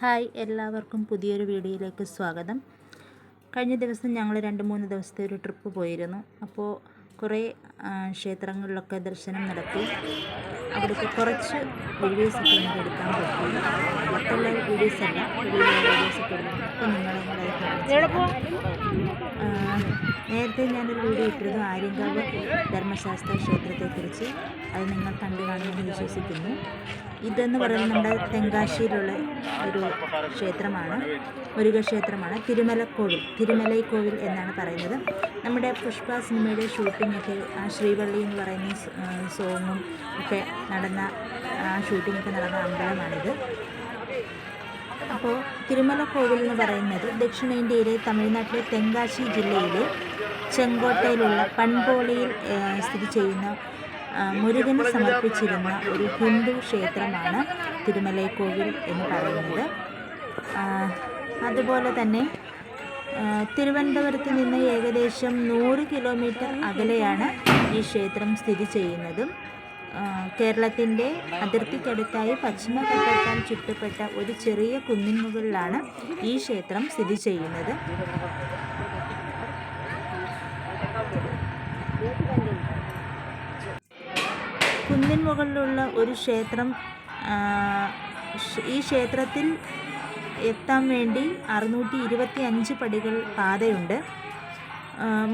Hi എല്ലാവർക്കും പുതിയൊരു വീഡിയോയിലേക്ക് സ്വാഗതം. കഴിഞ്ഞ ദിവസം ഞങ്ങൾ രണ്ട് മൂന്ന് ദിവസത്തെ ഒരു ട്രിപ്പ് പോയിരുന്നു. അപ്പോൾ കുറേ ക്ഷേത്രങ്ങളിലൊക്കെ ദർശനം നടത്തി. അവിടുത്തെ കുറച്ച് വീഡിയോസൊക്കെ എനിക്ക് എടുക്കാൻ പറ്റി. മറ്റുള്ള വീഡിയോസ് അല്ല അത് നേരത്തെ ഞാനൊരു വീഡിയോ ഇട്ടിരുന്നു ആര്യങ്കാവ് ധർമ്മശാസ്ത്ര ക്ഷേത്രത്തെക്കുറിച്ച്. അത് നിങ്ങൾ കണ്ടു കാണുമെന്ന് വിശ്വസിക്കുന്നു. ഇതെന്ന് പറയുന്നത് നമ്മുടെ തെങ്കാശിയിലുള്ള ഒരു ക്ഷേത്രമാണ് മുരുക ക്ഷേത്രമാണ്. തിരുമലക്കോവിൽ തിരുമലൈക്കോവിൽ എന്നാണ് പറയുന്നത്. നമ്മുടെ പുഷ്പ സിനിമയുടെ ഷൂട്ടിങ്ങൊക്കെ ആ ശ്രീവള്ളി എന്ന് പറയുന്ന സോങ്ങും ഒക്കെ നടന്ന ആ ഷൂട്ടിങ്ങൊക്കെ നടന്ന അമ്പലമാണിത്. അപ്പോൾ തിരുമല കോവിൽ എന്ന് പറയുന്നത് ദക്ഷിണേന്ത്യയിലെ തമിഴ്നാട്ടിലെ തെങ്കാശി ജില്ലയിലെ ചെങ്കോട്ടയിലുള്ള പൺപോളിയിൽ സ്ഥിതി ചെയ്യുന്ന മുരുകന് സമർപ്പിച്ചിരുന്ന ഒരു ഹിന്ദു ക്ഷേത്രമാണ് തിരുമലൈക്കോവിൽ എന്ന് പറയുന്നത്. അതുപോലെ തന്നെ തിരുവനന്തപുരത്ത് നിന്ന് ഏകദേശം നൂറ് കിലോമീറ്റർ അകലെയാണ് ഈ ക്ഷേത്രം സ്ഥിതി ചെയ്യുന്നതും. കേരളത്തിന്റെ അതിർത്തിക്കടുത്തായി പശ്ചിമഘട്ടത്താൽ ചുറ്റപ്പെട്ട ഒരു ചെറിയ കുന്നിൻ മുകളിലാണ് ഈ ക്ഷേത്രം സ്ഥിതി ചെയ്യുന്നത് കുന്നിൻ മുകളിലുള്ള ഒരു ക്ഷേത്രം ഈ ക്ഷേത്രത്തിൽ എത്താൻ വേണ്ടി അറുന്നൂറ്റി ഇരുപത്തി അഞ്ച് പടികൾ പാതയുണ്ട്.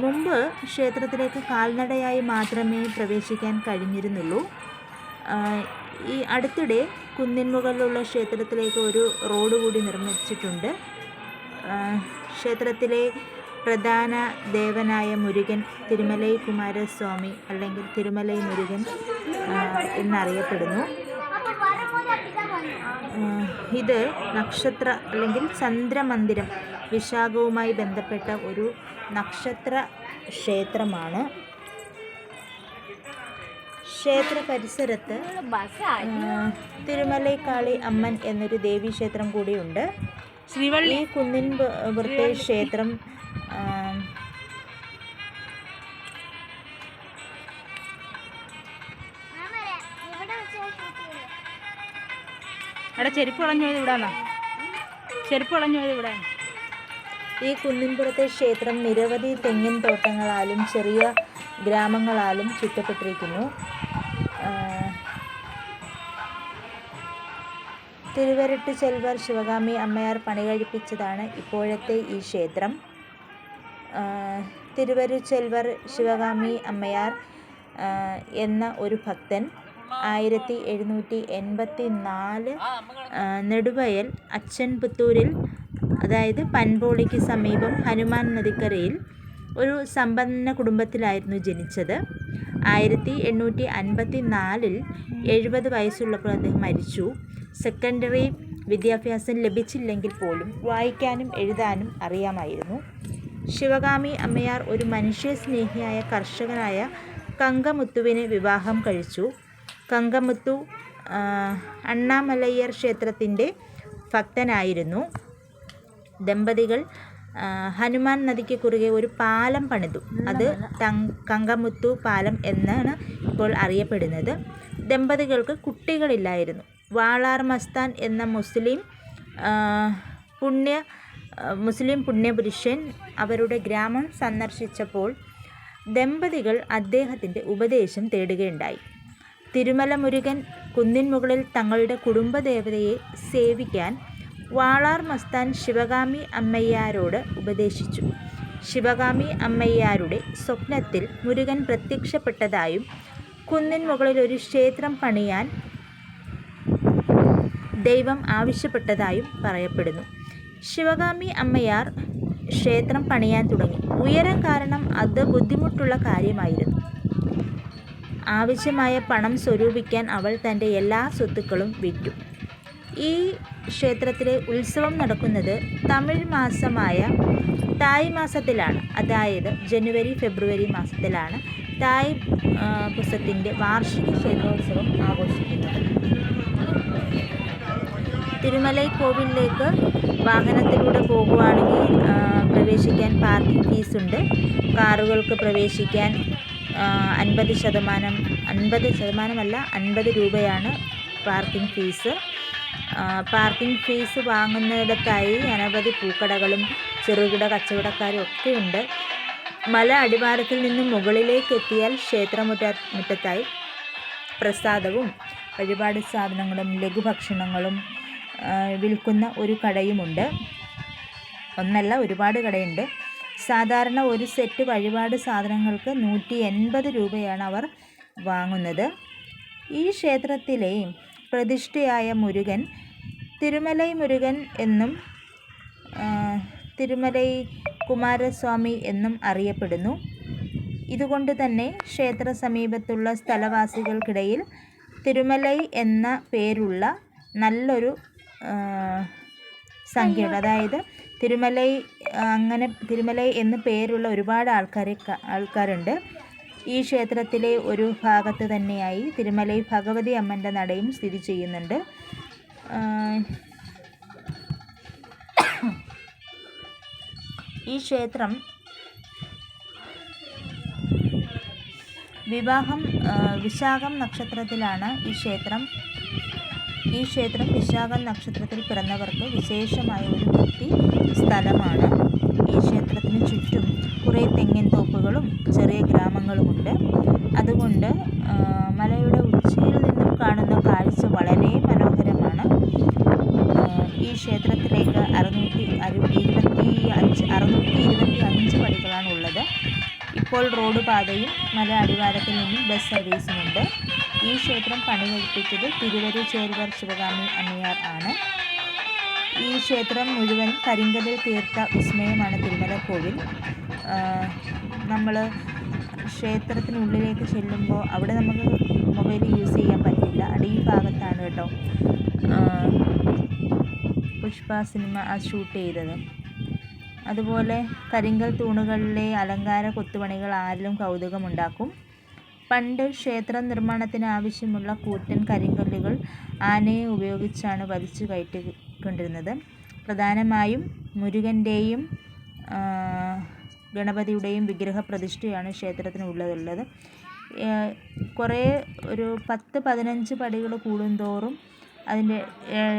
മുമ്പ് ക്ഷേത്രത്തിലേക്ക് കാൽനടയായി മാത്രമേ പ്രവേശിക്കാൻ കഴിഞ്ഞിരുന്നുള്ളൂ. ഈ അടുത്തിടെ കുന്നിൻ മുകളിലുള്ള ക്ഷേത്രത്തിലേക്ക് ഒരു റോഡ് കൂടി നിർമ്മിച്ചിട്ടുണ്ട്. ക്ഷേത്രത്തിലെ പ്രധാന ദേവനായ മുരുകൻ തിരുമലൈ കുമാരസ്വാമി അല്ലെങ്കിൽ തിരുമലൈ മുരുകൻ എന്നറിയപ്പെടുന്നു. ഇത് നക്ഷത്ര അല്ലെങ്കിൽ ചന്ദ്രമന്ദിരം വിശാഖവുമായി ബന്ധപ്പെട്ട ഒരു നക്ഷത്ര ക്ഷേത്രമാണ്. ക്ഷേത്ര പരിസരത്ത് തിരുമലൈ തിരുമലൈക്കാളി അമ്മൻ എന്നൊരു ദേവീക്ഷേത്രം കൂടിയുണ്ട്. ശ്രീവള്ളി കുന്നിൻ വൃത്തേ ക്ഷേത്രം ചെരുപ്പ് കളഞ്ഞു പോയത് ഇവിടാന്നാ ചെരുപ്പ് കളഞ്ഞു പോയത് ഇവിടെ ഈ കുന്നിൻപുറത്തെ ക്ഷേത്രം നിരവധി തെങ്ങിൻ തോട്ടങ്ങളാലും ചെറിയ ഗ്രാമങ്ങളാലും ചുറ്റപ്പെട്ടിരിക്കുന്നു. തിരുവരട്ട് ചെൽവർ ശിവകാമി അമ്മയാർ പണികഴിപ്പിച്ചതാണ് ഇപ്പോഴത്തെ ഈ ക്ഷേത്രം. തിരുവരു ചെൽവർ ശിവകാമി അമ്മയാർ എന്ന ഒരു ഭക്തൻ ആയിരത്തി എഴുന്നൂറ്റി എൺപത്തി നാല് നെടുവയൽ അച്ചൻപുത്തൂരിൽ അതായത് പൻപോളിക്ക് സമീപം ഹനുമാൻ നദിക്കരയിൽ ഒരു സമ്പന്ന കുടുംബത്തിലായിരുന്നു ജനിച്ചത്. ആയിരത്തി എണ്ണൂറ്റി അൻപത്തി നാലിൽ എഴുപത് വയസ്സുള്ളപ്പോൾ അദ്ദേഹം മരിച്ചു. സെക്കൻഡറി വിദ്യാഭ്യാസം ലഭിച്ചില്ലെങ്കിൽ പോലും വായിക്കാനും എഴുതാനും അറിയാമായിരുന്നു. ശിവകാമി അമ്മയാർ ഒരു മനുഷ്യസ്നേഹിയായ കർഷകനായ കങ്കമുത്തുവിനെ വിവാഹം കഴിച്ചു. കങ്കമുത്തു അണ്ണാമലയ്യർ ക്ഷേത്രത്തിന്റെ ഭക്തനായിരുന്നു. ദമ്പതികൾ ഹനുമാൻ നദിക്ക് കുറുകെ ഒരു പാലം പണിതു. അത് കങ്കമുത്തു പാലം എന്നാണ് ഇപ്പോൾ അറിയപ്പെടുന്നത്. ദമ്പതികൾക്ക് കുട്ടികളില്ലായിരുന്നു. വാളാർ മസ്താൻ എന്ന മുസ്ലിം പുണ്യ മുസ്ലിം പുണ്യപുരുഷൻ അവരുടെ ഗ്രാമം സന്ദർശിച്ചപ്പോൾ ദമ്പതികൾ അദ്ദേഹത്തിന്റെ ഉപദേശം തേടുകയുണ്ടായി. തിരുമല മുരുകൻ കുന്നിൻ മുകളിൽ തങ്ങളുടെ കുടുംബദേവതയെ സേവിക്കാൻ വാളാർ മസ്താൻ ശിവകാമി അമ്മയ്യാരോട് ഉപദേശിച്ചു. ശിവകാമി അമ്മയ്യാരുടെ സ്വപ്നത്തിൽ മുരുകൻ പ്രത്യക്ഷപ്പെട്ടതായും കുന്നിൻ മുകളിൽ ഒരു ക്ഷേത്രം പണിയാൻ ദൈവം ആവശ്യപ്പെട്ടതായും പറയപ്പെടുന്നു. ശിവകാമി അമ്മയാർ ക്ഷേത്രം പണിയാൻ തുടങ്ങി. ഉയരം കാരണം അത് ബുദ്ധിമുട്ടുള്ള കാര്യമായിരുന്നു. ആവശ്യമായ പണം സ്വരൂപിക്കാൻ അവൾ തന്റെ എല്ലാ സ്വത്തുക്കളും വിറ്റു. ഈ ക്ഷേത്രത്തിലെ ഉത്സവം നടക്കുന്നത് തമിഴ് മാസമായ തായ് മാസത്തിലാണ്. അതായത് ജനുവരി ഫെബ്രുവരി മാസത്തിലാണ് തായ് പുസ്തത്തിന്റെ വാർഷിക ക്ഷേത്രോത്സവം ആഘോഷിക്കുന്നത്. തിരുമലൈ കോവിലിലേക്ക് വാഹനത്തിലൂടെ പോകുവാണെങ്കിൽ പ്രവേശിക്കാൻ പാർക്കിംഗ് ഫീസുണ്ട്. കാറുകൾക്ക് പ്രവേശിക്കാൻ അൻപത് ശതമാനം അൻപത് ശതമാനമല്ല അൻപത് രൂപയാണ് പാർക്കിംഗ് ഫീസ്. പാർക്കിംഗ് ഫീസ് വാങ്ങുന്നിടത്തായി അനവധി പൂക്കടകളും ചെറുകിട കച്ചവടക്കാരും ഒക്കെയുണ്ട് മല അടിവാരത്തിൽ നിന്നും മുകളിലേക്ക് എത്തിയാൽ ക്ഷേത്രമുറ്റ മുറ്റത്തായി പ്രസാദവും വഴിപാട് സാധനങ്ങളും ലഘുഭക്ഷണങ്ങളും വിൽക്കുന്ന ഒരു കടയുമുണ്ട്. ഒന്നല്ല ഒരുപാട് കടയുണ്ട്. സാധാരണ ഒരു സെറ്റ് വഴിപാട് സാധനങ്ങൾക്ക് നൂറ്റി എൺപത് രൂപയാണ് അവർ വാങ്ങുന്നത്. ഈ ക്ഷേത്രത്തിലെ പ്രതിഷ്ഠയായ മുരുകൻ തിരുമലൈ മുരുകൻ എന്നും തിരുമലൈ കുമാരസ്വാമി എന്നും അറിയപ്പെടുന്നു. ഇതുകൊണ്ട് തന്നെ ക്ഷേത്ര സമീപത്തുള്ള സ്ഥലവാസികൾക്കിടയിൽ തിരുമലൈ എന്ന പേരുള്ള നല്ലൊരു സംഖ്യ അതായത് തിരുമലൈ അങ്ങനെ തിരുമലൈ എന്ന് പേരുള്ള ഒരുപാട് ആൾക്കാരെ ആൾക്കാരുണ്ട്. ഈ ക്ഷേത്രത്തിലെ ഒരു ഭാഗത്ത് തന്നെയായി തിരുമലൈ ഭഗവതി അമ്മന്റെ നടയും സ്ഥിതി ചെയ്യുന്നുണ്ട്. ഈ ക്ഷേത്രം വിവാഹം വിശാഖം നക്ഷത്രത്തിലാണ് ഈ ക്ഷേത്രം ഈ ക്ഷേത്രം വിശാഖ നക്ഷത്രത്തിൽ പിറന്നവർക്ക് വിശേഷമായ ഒരു ഭക്തി സ്ഥലമാണ്. ഈ ക്ഷേത്രത്തിന് ചുറ്റും കുറേ തെങ്ങിൻ തോപ്പുകളും ചെറിയ ഗ്രാമങ്ങളുമുണ്ട്. അതുകൊണ്ട് മലയുടെ ഉച്ചിയിൽ നിന്നും കാണുന്ന കാഴ്ച വളരെ മനോഹരമാണ്. ഈ ക്ഷേത്രത്തിലേക്ക് അറുന്നൂറ്റി ഇരുപത്തി അഞ്ച് അറുന്നൂറ്റി ഇരുപത്തി അഞ്ച് പടികളാണ് ഉള്ളത് ഇപ്പോൾ റോഡ് പാതയും മല അടിവാരത്തിൽ നിന്നും ബസ് സർവീസുമുണ്ട്. ഈ ക്ഷേത്രം പണികഴിപ്പിച്ചത് തിരുവരി ചേരുവർ ശിവകാമി അമ്മയാർ ആണ്. ഈ ക്ഷേത്രം മുഴുവനും കരിങ്കലിൽ തീർത്ത വിസ്മയമാണ് തിരുമല കോവിൽ നമ്മൾ ക്ഷേത്രത്തിനുള്ളിലേക്ക് ചെല്ലുമ്പോൾ അവിടെ നമുക്ക് മൊബൈൽ യൂസ് ചെയ്യാൻ പറ്റില്ല. അടിയിൽ ഭാഗത്താണ് കേട്ടോ പുഷ്പ സിനിമ ആ ഷൂട്ട് ചെയ്തത്. അതുപോലെ കരിങ്കൽ തൂണുകളിലെ അലങ്കാര കൊത്തുപണികൾ ആരിലും കൗതുകമുണ്ടാക്കും. പണ്ട് ക്ഷേത്ര നിർമ്മാണത്തിന് ആവശ്യമുള്ള കൂറ്റൻ കരിങ്കല്ലുകൾ ആനയെ ഉപയോഗിച്ചാണ് വലിച്ചു കയറ്റിക്കൊണ്ടിരുന്നത്. പ്രധാനമായും മുരുകന്റെയും ഗണപതിയുടെയും വിഗ്രഹ പ്രതിഷ്ഠയാണ് ക്ഷേത്രത്തിനുള്ളതുള്ളത്. ഉള്ളതുള്ളത് കുറേ ഒരു പത്ത് പതിനഞ്ച് പടികൾ കൂടുന്തോറും അതിന്റെ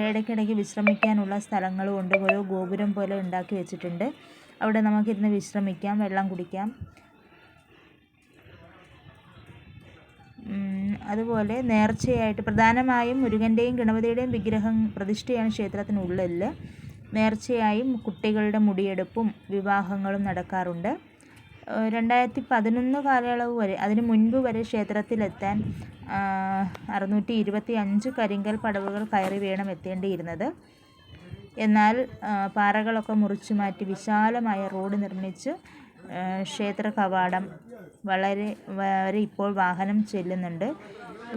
ഇടയ്ക്കിടയ്ക്ക് വിശ്രമിക്കാനുള്ള സ്ഥലങ്ങളും കൊണ്ട് ഓരോ ഗോപുരം പോലെ ഉണ്ടാക്കി വെച്ചിട്ടുണ്ട്. അവിടെ നമുക്കിരുന്ന് വിശ്രമിക്കാം വെള്ളം കുടിക്കാം. അതുപോലെ നേർച്ചയായിട്ട് പ്രധാനമായും മുരുകന്റെയും ഗണപതിയുടെയും വിഗ്രഹം പ്രതിഷ്ഠയാണ് ക്ഷേത്രത്തിനുള്ളിൽ നേർച്ചയായും കുട്ടികളുടെ മുടിയെടുപ്പും വിവാഹങ്ങളും നടക്കാറുണ്ട്. രണ്ടായിരത്തി പതിനൊന്ന് കാലയളവ് വരെ അതിന് മുൻപ് വരെ ക്ഷേത്രത്തിലെത്താൻ അറുന്നൂറ്റി ഇരുപത്തി അഞ്ച് കരിങ്കൽ പടവുകൾ കയറി വേണം എത്തേണ്ടിയിരുന്നത്. എന്നാൽ പാറകളൊക്കെ മുറിച്ചു മാറ്റി വിശാലമായ റോഡ് നിർമ്മിച്ച് ക്ഷേത്ര കവാടം വളരെ വരെ ഇപ്പോൾ വാഹനം ചെല്ലുന്നുണ്ട്.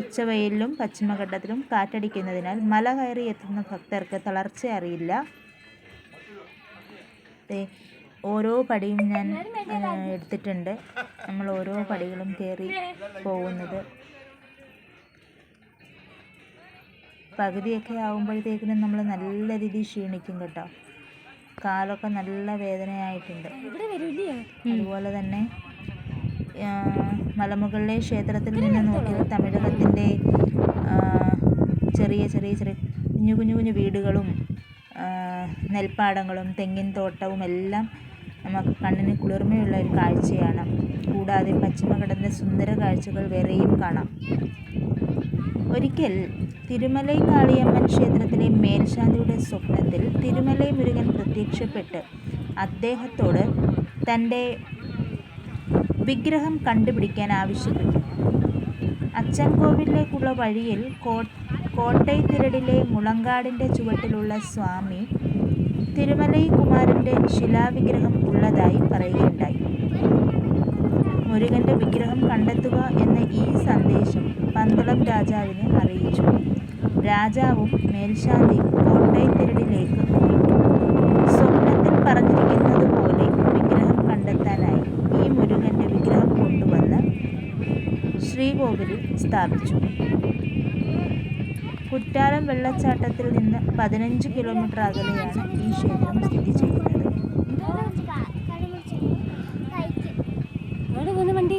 ഉച്ചവയിലും പശ്ചിമഘട്ടത്തിലും കാറ്റടിക്കുന്നതിനാൽ മല കയറി എത്തുന്ന ഭക്തർക്ക് തളർച്ച അറിയില്ല. ഓരോ പടിയും ഞാൻ എടുത്തിട്ടുണ്ട്. നമ്മൾ ഓരോ പടികളും കയറി പോകുന്നത്. പകുതിയൊക്കെ ആകുമ്പോഴത്തേക്കിനും നമ്മൾ നല്ല രീതിയിൽ ക്ഷീണിക്കും കേട്ടോ. കാലൊക്കെ നല്ല വേദനയായിട്ടുണ്ട്. അതുപോലെ തന്നെ മലമുകളിലെ ക്ഷേത്രത്തിൽ നിന്ന് നോക്കിയാൽ തമിഴകത്തിന്റെ ചെറിയ ചെറിയ ചെറിയ കുഞ്ഞു കുഞ്ഞു കുഞ്ഞു വീടുകളും നെൽപ്പാടങ്ങളും തെങ്ങിൻ തോട്ടവും എല്ലാം നമുക്ക് കണ്ണിന് കുളിർമയുള്ള ഒരു കാഴ്ചയാണ്. കൂടാതെ പശ്ചിമഘട്ടത്തിന്റെ സുന്ദര കാഴ്ചകൾ വേറെയും കാണാം. ഒരിക്കൽ തിരുമലൈ കാളിയമ്മൻ ക്ഷേത്രത്തിലെ മേൽശാന്തിയുടെ സ്വപ്നത്തിൽ തിരുമലൈ മുരുകൻ പ്രത്യക്ഷപ്പെട്ട് അദ്ദേഹത്തോട് തന്റെ വിഗ്രഹം കണ്ടുപിടിക്കാൻ ആവശ്യപ്പെട്ടു. അച്ചൻകോവിലേക്കുള്ള വഴിയിൽ കോ കോട്ടയത്തിരടിലെ മുളങ്കാടിന്റെ ചുവട്ടിലുള്ള സ്വാമി തിരുമലൈ കുമാരന്റെ ശിലാവിഗ്രഹം ഉള്ളതായി പറയുകയുണ്ടായി. മുരുകന്റെ വിഗ്രഹം കണ്ടെത്തുക എന്ന ഈ സന്ദേശം പന്തളം രാജാവിനെ അറിയിച്ചു. രാജാവും മേൽശാന്തിയും കോട്ടയത്തിരടിലേക്ക് സ്വപ്നത്തിൽ പറഞ്ഞിരിക്കുന്നത് പോലെ വിഗ്രഹം കണ്ടെത്താനായി ഈ മുരുകന്റെ വിഗ്രഹം കൊണ്ടുവന്ന് ശ്രീകോവിലിൽ സ്ഥാപിച്ചു. കുറ്റാലം വെള്ളച്ചാട്ടത്തിൽ നിന്ന് പതിനഞ്ച് കിലോമീറ്റർ അകലെയാണ് ഈ ക്ഷേത്രം സ്ഥിതി ചെയ്യുന്നത് വണ്ടി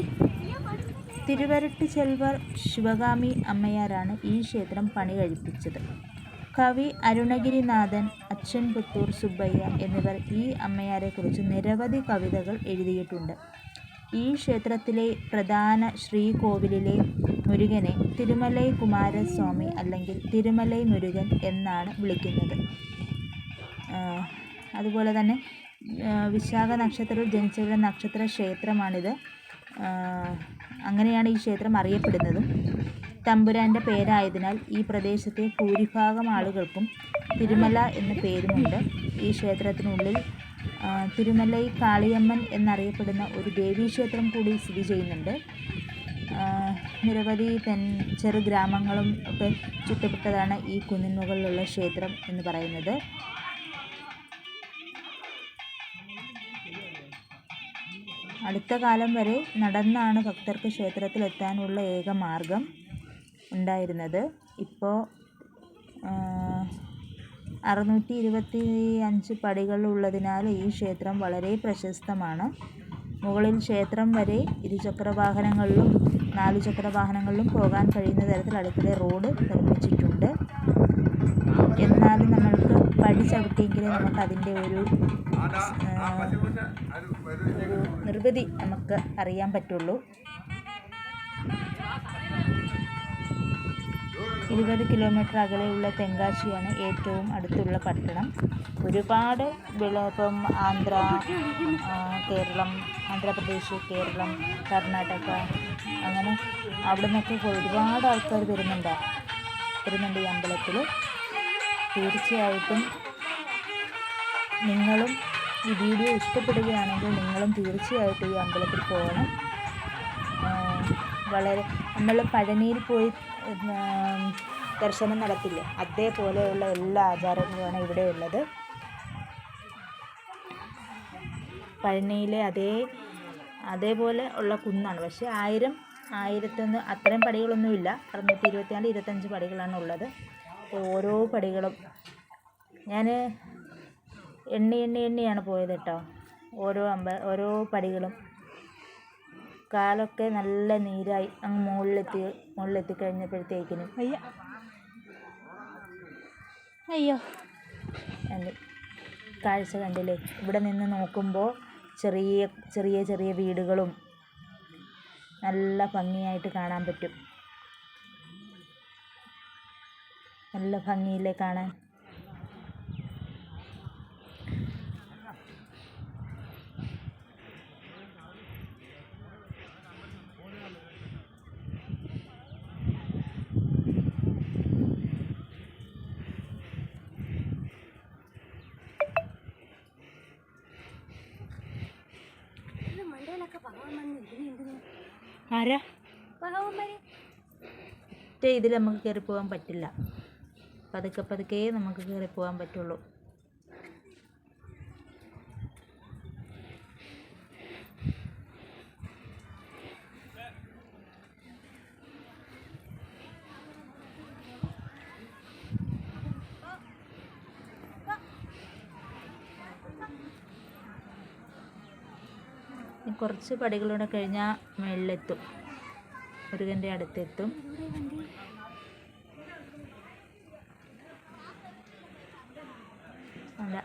തിരുവരട്ട് ചെൽവർ ശിവകാമി അമ്മയാരാണ് ഈ ക്ഷേത്രം പണി കഴിപ്പിച്ചത്. കവി അരുണഗിരിനാഥൻ അച്ഛൻ പുത്തൂർ സുബ്ബയ്യ എന്നിവർ ഈ അമ്മയാരെക്കുറിച്ച് നിരവധി കവിതകൾ എഴുതിയിട്ടുണ്ട്. ഈ ക്ഷേത്രത്തിലെ പ്രധാന ശ്രീകോവിലിലെ മുരുകനെ തിരുമലൈ കുമാരസ്വാമി അല്ലെങ്കിൽ തിരുമലൈ മുരുകൻ എന്നാണ് വിളിക്കുന്നത്. അതുപോലെ തന്നെ വിശാഖ നക്ഷത്രത്തിൽ ജനിച്ചവരുടെ നക്ഷത്ര ക്ഷേത്രമാണിത് അങ്ങനെയാണ് ഈ ക്ഷേത്രം അറിയപ്പെടുന്നതും. തമ്പുരാന്റെ പേരായതിനാൽ ഈ പ്രദേശത്തെ ഭൂരിഭാഗം ആളുകൾക്കും തിരുമല എന്ന പേരുമുണ്ട്. ഈ ക്ഷേത്രത്തിനുള്ളിൽ തിരുമലൈ കാളിയമ്മൻ എന്നറിയപ്പെടുന്ന ഒരു ദേവീക്ഷേത്രം കൂടി സ്ഥിതി ചെയ്യുന്നുണ്ട്. നിരവധി തെൻ ചെറു ഗ്രാമങ്ങളും ഒക്കെ ചുറ്റപ്പെട്ടതാണ് ഈ കുന്നിൻ മുകളിലുള്ള ക്ഷേത്രം എന്ന് പറയുന്നത്. അടുത്ത കാലം വരെ നടന്നാണ് ഭക്തർക്ക് ക്ഷേത്രത്തിൽ എത്താനുള്ള ഏക മാർഗം ഉണ്ടായിരുന്നത്. ഇപ്പോൾ അറുന്നൂറ്റി ഇരുപത്തി അഞ്ച് പടികളുള്ളതിനാൽ ഈ ക്ഷേത്രം വളരെ പ്രശസ്തമാണ്. മുകളിൽ ക്ഷേത്രം വരെ ഇരുചക്ര വാഹനങ്ങളിലും നാലുചക്ര വാഹനങ്ങളിലും പോകാൻ കഴിയുന്ന തരത്തിൽ അടുത്തിടെ റോഡ് നിർമ്മിച്ചിട്ടുണ്ട്. എന്നാലും നമ്മൾക്ക് പടി നമുക്ക് അതിന്റെ ഒരു നിർവൃതി നമുക്ക് അറിയാൻ പറ്റുള്ളൂ. ഇരുപത് കിലോമീറ്റർ അകലെയുള്ള തെങ്കാശിയാണ് ഏറ്റവും അടുത്തുള്ള പട്ടണം. ഒരുപാട് വിള ഇപ്പം ആന്ധ്ര കേരളം ആന്ധ്രാപ്രദേശ് കേരളം കർണാടക അങ്ങനെ അവിടെ നിന്നൊക്കെ ഒരുപാട് ആൾക്കാർ വരുന്നുണ്ട്. വരുന്നുണ്ട് ഈ അമ്പലത്തിൽ തീർച്ചയായിട്ടും നിങ്ങളും ഈ വീഡിയോ ഇഷ്ടപ്പെടുകയാണെങ്കിൽ നിങ്ങളും തീർച്ചയായിട്ടും ഈ അമ്പലത്തിൽ പോകണം. വളരെ നമ്മൾ പഴനിയിൽ പോയി ദർശനം നടത്തില്ലേ? അതേപോലെയുള്ള എല്ലാ ആചാരങ്ങളുമാണ് ഇവിടെ ഉള്ളത്. പഴനിയിലെ അതേ അതേപോലെ ഉള്ള കുന്നാണ്. പക്ഷേ ആയിരം ആയിരത്തൊന്ന് അത്രയും പടികളൊന്നുമില്ല. അറുന്നൂറ്റി ഇരുപത്തിനാല് ഇരുപത്തഞ്ച് പടികളാണ് ഉള്ളത്. ഓരോ പടികളും. ഞാൻ എണ്ണി എണ്ണി എണ്ണിയാണ് പോയത് കേട്ടോ. ഓരോ അമ്പ ഓരോ പടികളും. കാലൊക്കെ നല്ല നീരായി. അങ്ങ് മുകളിലെത്തി മുകളിലെത്തി കഴിഞ്ഞപ്പോഴത്തേക്കിനും. അയ്യ. അയ്യോ. എന്ത് കാഴ്ച കണ്ടില്ലേ? ഇവിടെ നിന്ന് നോക്കുമ്പോൾ ചെറിയ ചെറിയ ചെറിയ വീടുകളും നല്ല ഭംഗിയായിട്ട് കാണാൻ പറ്റും. നല്ല ഭംഗിയില്ലേ കാണാൻ? ആരാ? ഇതിൽ നമുക്ക് കയറി പോകാൻ പറ്റില്ല. പതുക്കെ പതുക്കെ നമുക്ക് കയറി പോകാൻ പറ്റുള്ളൂ. കുറച്ച് പടികളൂടെ കഴിഞ്ഞാൽ മുകളിലെത്തും മുരുകന്റെ അടുത്തെത്തും.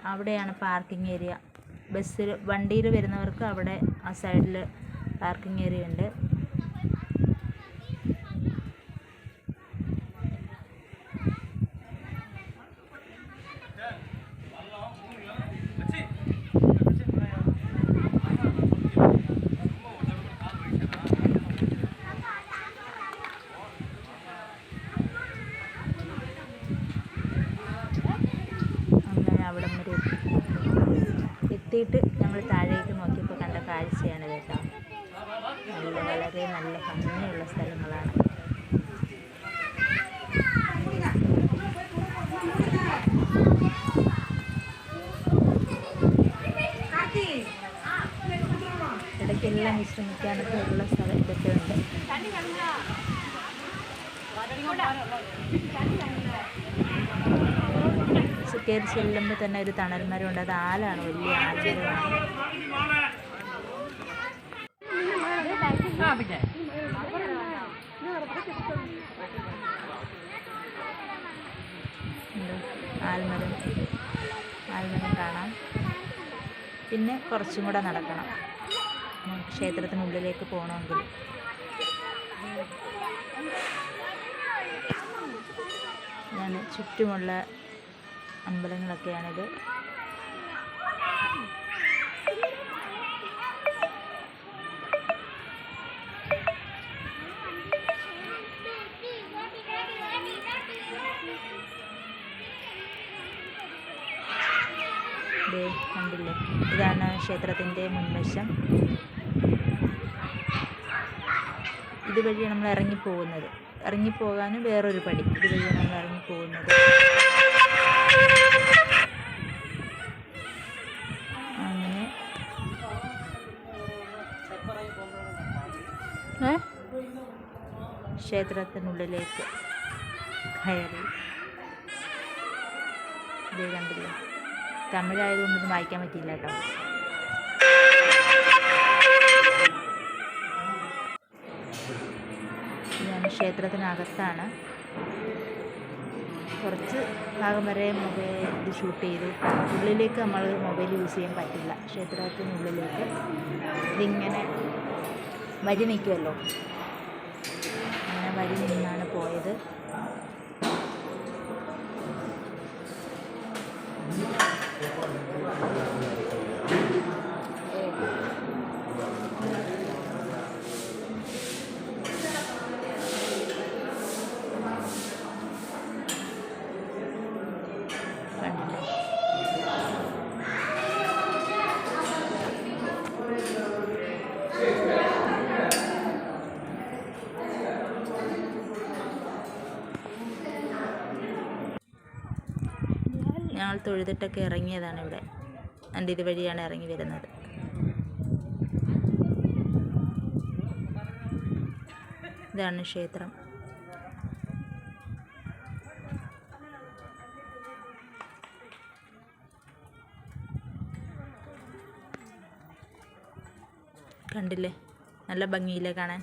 അവിടെയാണ് പാർക്കിംഗ് ഏരിയ ബസ്സിൽ വണ്ടിയിൽ വരുന്നവർക്ക് അവിടെ ആ സൈഡിൽ പാർക്കിംഗ് ഏരിയ ഉണ്ട് അങ്ങനെ അവിടം വരെ നമ്മൾ ഞങ്ങൾ താഴേക്ക് നോക്കിയപ്പോൾ കണ്ട കാഴ്ചയാണ് കേട്ടോ. നല്ല വളരെ നല്ല ഭംഗിയുള്ള സ്ഥലങ്ങളാണ്. കയറി ചെല്ലുമ്പോൾ തന്നെ ഒരു തണൽ ഉണ്ട് അത് ആലാണ് വലിയ ആൽമരമാണ് ആൽമരം. ആൽമരം കാണാം. പിന്നെ കുറച്ചും കൂടെ നടക്കണം. ക്ഷേത്രത്തിനുള്ളിലേക്ക് പോകണമെങ്കിൽ ഞാൻ ചുറ്റുമുള്ള അമ്പലങ്ങളൊക്കെയാണിത്. കണ്ടില്ലേ? ഇതാണ് ക്ഷേത്രത്തിന്റെ മുൻവശം. ഇതുവഴി നമ്മൾ ഇറങ്ങിപ്പോകുന്നത്. ഇറങ്ങിപ്പോകാനും വേറൊരു പടി. ഇതുവഴിയാണ് നമ്മൾ ഇറങ്ങിപ്പോകുന്നത്. ക്ഷേത്രത്തിനുള്ളിലേക്ക് കയറി. ഇത് കണ്ടില്ലേ? തമിഴായതുകൊണ്ട് ഇത് വായിക്കാൻ പറ്റിയില്ല കേട്ടോ. ഞാൻ ക്ഷേത്രത്തിനകത്താണ്. കുറച്ച് ഭാഗം വരെ മൊബൈൽ ഇത് ഷൂട്ട് ചെയ്തു. ഉള്ളിലേക്ക് നമ്മൾ മൊബൈൽ യൂസ് ചെയ്യാൻ പറ്റില്ല. ക്ഷേത്രത്തിനുള്ളിലേക്ക്. ഇതിങ്ങനെ വരി നിൽക്കുമല്ലോ അങ്ങനെ വരി നിന്നാണ് പോയത്. കണ്ടില്ലേ ഞങ്ങൾ തൊഴുതിട്ടൊക്കെ ഇറങ്ങിയതാണ് ഇവിടെ. എന്റെ ഇതുവഴിയാണ് ഇറങ്ങി വരുന്നത്. ഇതാണ് ക്ഷേത്രം. കണ്ടില്ലേ? നല്ല ഭംഗിയില്ലേ കാണാൻ?